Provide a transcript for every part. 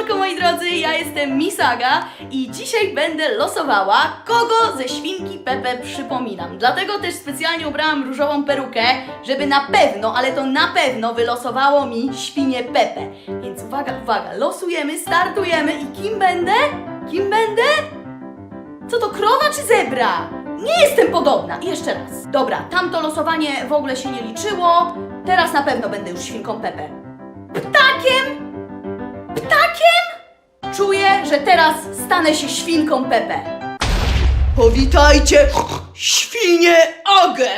Siemanko moi drodzy, ja jestem Misaga i dzisiaj będę losowała, kogo ze świnki Pepe przypominam. Dlatego też specjalnie ubrałam różową perukę, żeby na pewno, ale to na pewno wylosowało mi świnię Pepe. Więc uwaga, uwaga, losujemy, startujemy i kim będę? Kim będę? Co to, krowa czy zebra? Nie jestem podobna. Jeszcze raz. Dobra, tamto losowanie w ogóle się nie liczyło. Teraz na pewno będę już świnką Pepe. Ptakiem? Ptakiem? Czuję, że teraz stanę się świnką Pepe. Powitajcie, świnie Agę!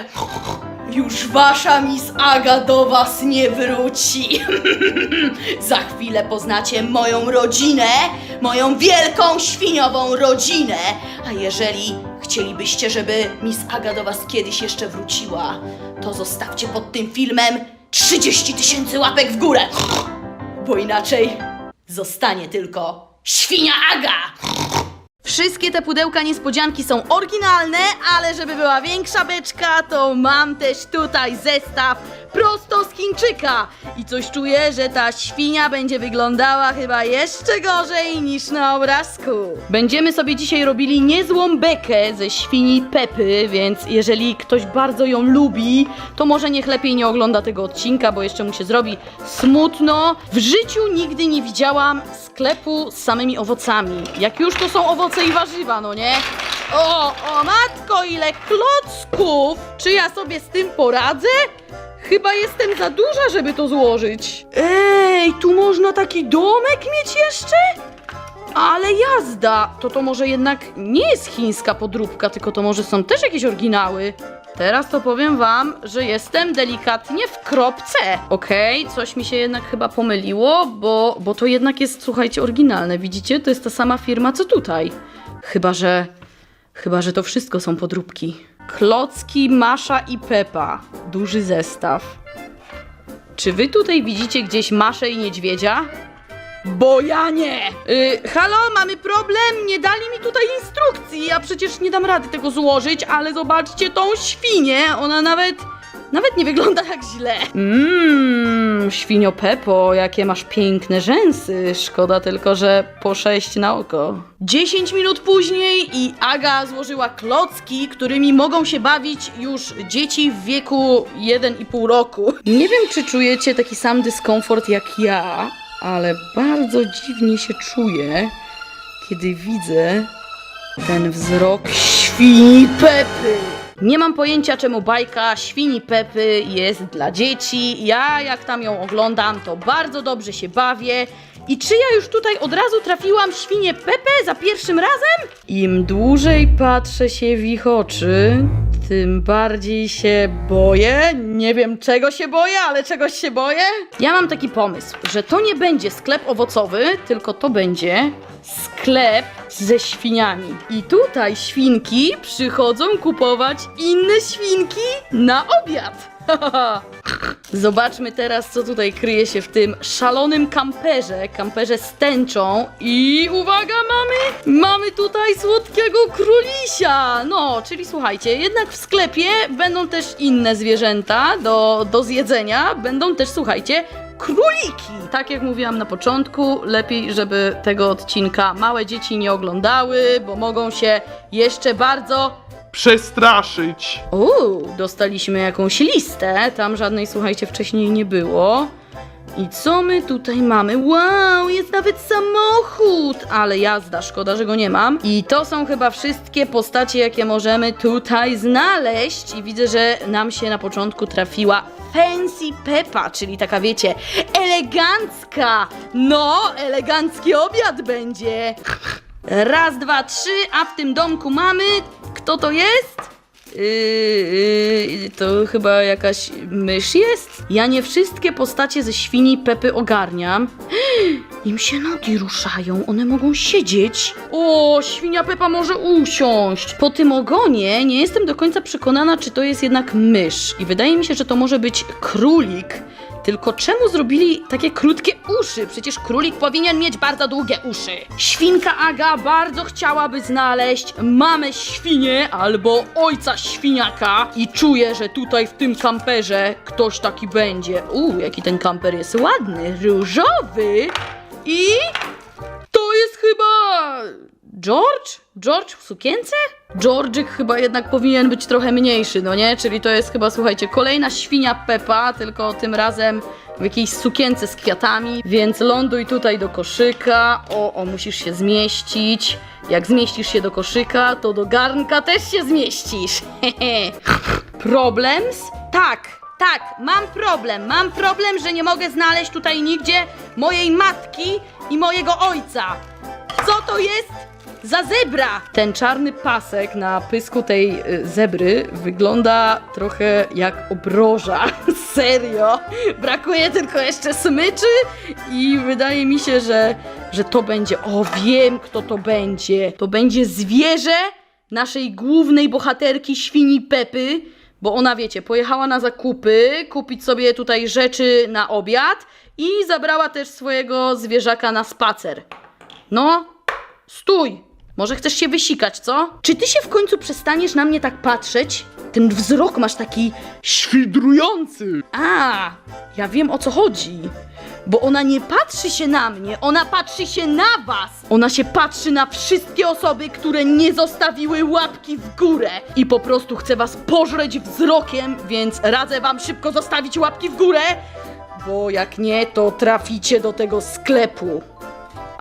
Już wasza Miss Aga do was nie wróci. Za chwilę poznacie moją rodzinę, moją wielką świniową rodzinę. A jeżeli chcielibyście, żeby Miss Aga do was kiedyś jeszcze wróciła, to zostawcie pod tym filmem 30 tysięcy łapek w górę. Bo inaczej zostanie tylko świnia Aga. Wszystkie te pudełka niespodzianki są oryginalne, ale żeby była większa beczka, to mam też tutaj zestaw prosto z Chińczyka. I coś czuję, że ta świnia będzie wyglądała chyba jeszcze gorzej niż na obrazku. Będziemy sobie dzisiaj robili niezłą bekę ze świni Pepy, więc jeżeli ktoś bardzo ją lubi, to może niech lepiej nie ogląda tego odcinka, bo jeszcze mu się zrobi smutno. W życiu nigdy nie widziałam sklepu z samymi owocami. Jak już to są owoce i warzywa, no nie? O, o matko, ile klocków! Czy ja sobie z tym poradzę? Chyba jestem za duża, żeby to złożyć. Ej, tu można taki domek mieć jeszcze? Ale jazda! To to może jednak nie jest chińska podróbka, tylko to może są też jakieś oryginały. Teraz to powiem wam, że jestem delikatnie w kropce. Okej, coś mi się jednak chyba pomyliło, bo, bo to jednak jest, słuchajcie, oryginalne. Widzicie? To jest ta sama firma, co tutaj. Chyba, że... Chyba, że to wszystko są podróbki. Klocki, Masza i Pepa. Duży zestaw. Czy wy tutaj widzicie gdzieś Maszę i Niedźwiedzia? Bo ja nie! Yy, halo, mamy problem? Nie dali mi tutaj instrukcji. Ja przecież nie dam rady tego złożyć, ale zobaczcie tą świnię. Ona nawet. Nawet nie wygląda tak źle. Mmm, świnio Pepo, jakie masz piękne rzęsy. Szkoda tylko, że po sześć na oko. 10 minut później i Aga złożyła klocki, którymi mogą się bawić już dzieci w wieku 1,5 roku. Nie wiem, czy czujecie taki sam dyskomfort jak ja, ale bardzo dziwnie się czuję, kiedy widzę ten wzrok świni Pepy. Nie mam pojęcia, czemu bajka Świni Pepy jest dla dzieci. Ja, jak tam ją oglądam, to bardzo dobrze się bawię. I czy ja już tutaj od razu trafiłam świnię Pepę za pierwszym razem? Im dłużej patrzę się w ich oczy, tym bardziej się boję. Nie wiem czego się boję, ale czegoś się boję. Ja mam taki pomysł, że to nie będzie sklep owocowy, tylko to będzie sklep ze świniami. I tutaj świnki przychodzą kupować inne świnki na obiad. Zobaczmy teraz, co tutaj kryje się w tym szalonym kamperze, kamperze z tęczą. I uwaga, mamy, mamy tutaj słodkiego królisia. No, czyli słuchajcie, jednak w sklepie będą też inne zwierzęta do, do zjedzenia. Będą też, słuchajcie, króliki. Tak jak mówiłam na początku, lepiej, żeby tego odcinka małe dzieci nie oglądały, bo mogą się jeszcze bardzo przestraszyć. Uuu, dostaliśmy jakąś listę. Tam żadnej, słuchajcie, wcześniej nie było. I co my tutaj mamy? Wow, jest nawet samochód! Ale jazda, szkoda, że go nie mam. I to są chyba wszystkie postacie, jakie możemy tutaj znaleźć. I widzę, że nam się na początku trafiła Fancy Peppa, czyli taka, wiecie, elegancka. No, elegancki obiad będzie. Raz, dwa, trzy, a w tym domku mamy. Kto to jest? Yy, yy, to chyba jakaś mysz jest? Ja nie wszystkie postacie ze świni Pepy ogarniam. Im się nogi ruszają, one mogą siedzieć. O, świnia Pepa może usiąść. Po tym ogonie nie jestem do końca przekonana, czy to jest jednak mysz. I wydaje mi się, że to może być królik. Tylko czemu zrobili takie krótkie uszy? Przecież królik powinien mieć bardzo długie uszy. Świnka Aga bardzo chciałaby znaleźć mamę świnię albo ojca świniaka i czuję, że tutaj w tym kamperze ktoś taki będzie. Uuu, jaki ten kamper jest ładny, różowy i George? George w sukience? George'ik chyba jednak powinien być trochę mniejszy, no nie? Czyli to jest chyba, słuchajcie, kolejna świnia Peppa, tylko tym razem w jakiejś sukience z kwiatami, więc ląduj tutaj do koszyka. O, o, musisz się zmieścić. Jak zmieścisz się do koszyka, to do garnka też się zmieścisz. Problems? Tak, tak, mam problem. Mam problem, że nie mogę znaleźć tutaj nigdzie mojej matki i mojego ojca. Co to jest za zebra? Ten czarny pasek na pysku tej y, zebry wygląda trochę jak obroża. Serio. Brakuje tylko jeszcze smyczy i wydaje mi się, że, że to będzie. O, wiem kto to będzie. To będzie zwierzę naszej głównej bohaterki świni Pepy. Bo ona, wiecie, pojechała na zakupy, kupić sobie tutaj rzeczy na obiad i zabrała też swojego zwierzaka na spacer. No, stój! Może chcesz się wysikać, co? Czy ty się w końcu przestaniesz na mnie tak patrzeć? Ten wzrok masz taki Świdrujący! a, ja wiem o co chodzi. Bo ona nie patrzy się na mnie, ona patrzy się na was. Ona się patrzy na wszystkie osoby, które nie zostawiły łapki w górę. I po prostu chce was pożreć wzrokiem, więc radzę wam szybko zostawić łapki w górę. Bo jak nie, to traficie do tego sklepu.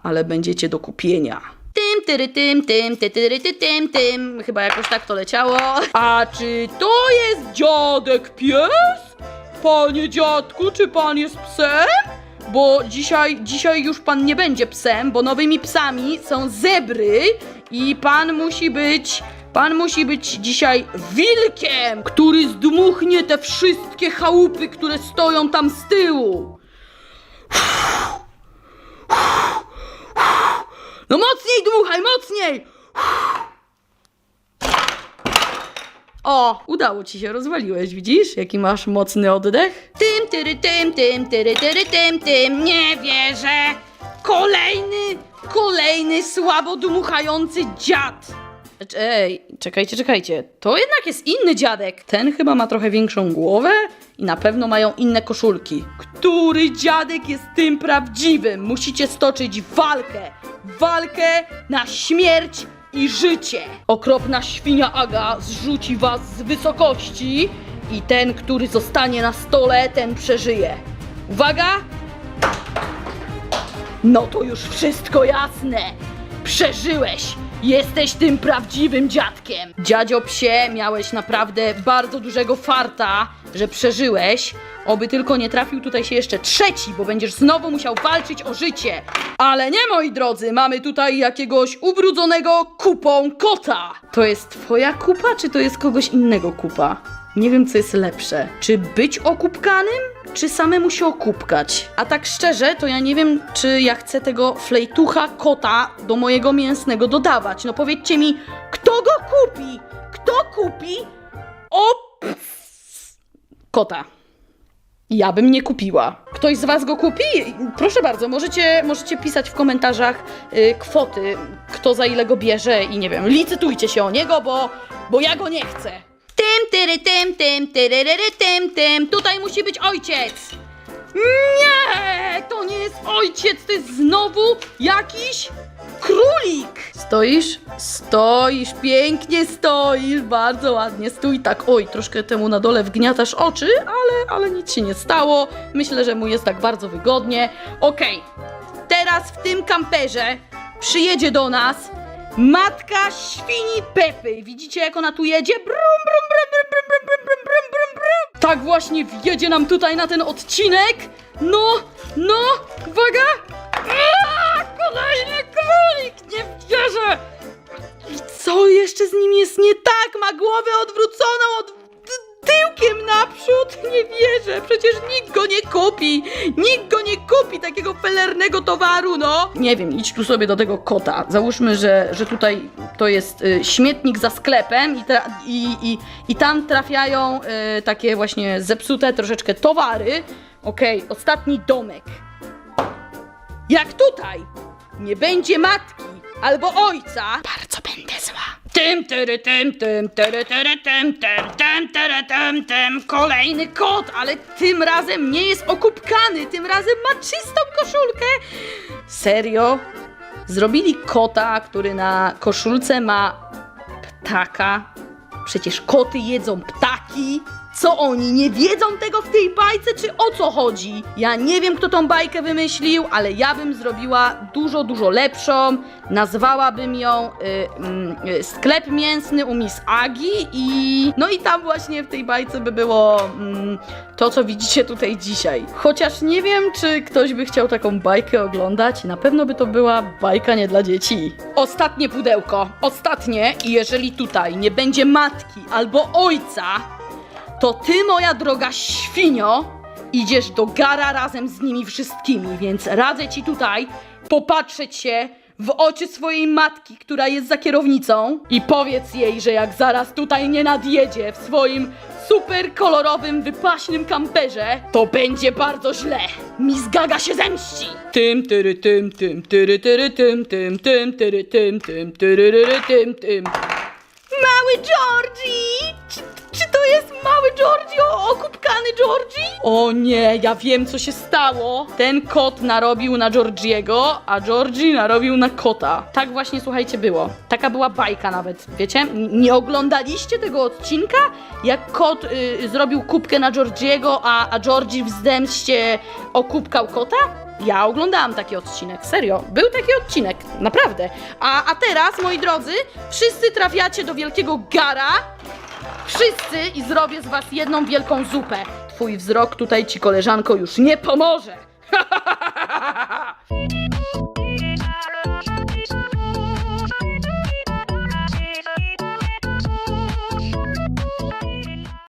Ale będziecie do kupienia. Tym, tyry, tym, tym, ty, tyry, ty, tym, tym. Chyba jakoś tak to leciało. A czy to jest dziadek pies? Panie dziadku, czy pan jest psem? Bo dzisiaj, dzisiaj już pan nie będzie psem, bo nowymi psami są zebry i pan musi być, pan musi być dzisiaj wilkiem, który zdmuchnie te wszystkie chałupy, które stoją tam z tyłu. No mocniej dmuchaj, mocniej! O, udało ci się, rozwaliłeś, widzisz? Jaki masz mocny oddech? Tym, tyry, tym, tym, tyry, tyry, tym, tym, nie wierzę! Kolejny, kolejny słabo dmuchający dziad! Ej, czekajcie, czekajcie. To jednak jest inny dziadek. Ten chyba ma trochę większą głowę i na pewno mają inne koszulki. Który dziadek jest tym prawdziwym? Musicie stoczyć walkę. Walkę na śmierć i życie. Okropna świnia Aga zrzuci was z wysokości i ten, który zostanie na stole, ten przeżyje. Uwaga! No to już wszystko jasne. Przeżyłeś. Jesteś tym prawdziwym dziadkiem. Dziadzio psie, miałeś naprawdę bardzo dużego farta, że przeżyłeś. Oby tylko nie trafił tutaj się jeszcze trzeci, bo będziesz znowu musiał walczyć o życie. Ale nie, moi drodzy, mamy tutaj jakiegoś ubrudzonego kupą kota. To jest twoja kupa, czy to jest kogoś innego kupa? Nie wiem, co jest lepsze. Czy być okupkanym, czy samemu się okupkać? A tak szczerze, to ja nie wiem, czy ja chcę tego flejtucha kota do mojego mięsnego dodawać. No powiedzcie mi, kto go kupi? Kto kupi? O... Kota. Ja bym nie kupiła. Ktoś z Was go kupi? Proszę bardzo, możecie, możecie pisać w komentarzach y, kwoty, kto za ile go bierze i nie wiem, licytujcie się o niego, bo, bo ja go nie chcę. Tym, tyry, tym, tym, tyryryry, tym, tym. Tutaj musi być ojciec. Nie, to nie jest ojciec, to jest znowu jakiś królik. Stoisz? Stoisz, pięknie stoisz, bardzo ładnie, stój tak. Oj, troszkę temu na dole wgniatasz oczy, ale, ale nic się nie stało. Myślę, że mu jest tak bardzo wygodnie. Okej, teraz w tym kamperze przyjedzie do nas matka świni Pepy. Widzicie, jak ona tu jedzie? Brum, brum, brum, brum, brum, brum, brum, brum, brum, brum, brum. Tak właśnie wjedzie nam tutaj na ten odcinek. No, no, uwaga! Aaa, kolejny królik! Nie wierzę! I co jeszcze z nim jest nie tak? Ma głowę odwróconą od ty- tyłkiem naprzód? Nie wierzę, przecież nikt go nie kupi! Nikt go kupi, takiego felernego towaru, no! Nie wiem, idź tu sobie do tego kota. Załóżmy, że, że tutaj to jest y, śmietnik za sklepem i, tra- i, i, i tam trafiają y, takie właśnie zepsute troszeczkę towary. Okej, ostatni domek. Jak tutaj nie będzie matki albo ojca, bardzo będę zła. Tym, tyry, tym, tym, tyry, tyry, tym, tym, tym, tyry, tym, tym. Kolejny kot, ale tym razem nie jest okupkany, tym razem ma czystą koszulkę. Serio? Zrobili kota, który na koszulce ma ptaka. Przecież koty jedzą ptaki. Co oni nie wiedzą tego w tej bajce, czy o co chodzi? Ja nie wiem, kto tą bajkę wymyślił, ale ja bym zrobiła dużo, dużo lepszą. Nazwałabym ją y, mm, y, Sklep Mięsny u Miss Agi i no i tam właśnie w tej bajce by było mm, to, co widzicie tutaj dzisiaj. Chociaż nie wiem, czy ktoś by chciał taką bajkę oglądać. Na pewno by to była bajka nie dla dzieci. Ostatnie pudełko, ostatnie i jeżeli tutaj nie będzie matki albo ojca, to ty, moja droga świnio, idziesz do gara razem z nimi wszystkimi, więc radzę ci tutaj popatrzeć się w oczy swojej matki, która jest za kierownicą i powiedz jej, że jak zaraz tutaj nie nadjedzie w swoim super kolorowym, wypaśnym kamperze, to będzie bardzo źle. Miss Gaga się zemści. Tym, tyry, tym, tym, tyry, tyry, tym, tym, tym, tyry, tym, tym, tyryryry, tym, tym. Mały Georgie! To jest mały Georgie, o- okupkany Georgie? O nie, ja wiem co się stało. Ten kot narobił na Georgiego, a Georgie narobił na kota. Tak właśnie, słuchajcie, było. Taka była bajka nawet, wiecie? N- Nie oglądaliście tego odcinka? Jak kot y, zrobił kubkę na Georgiego, a, a Georgie w zemście okupkał kota? Ja oglądałam taki odcinek, serio. Był taki odcinek, naprawdę. A, a teraz, moi drodzy, wszyscy trafiacie do wielkiego gara. Wszyscy i zrobię z was jedną wielką zupę. Twój wzrok tutaj ci, koleżanko, już nie pomoże.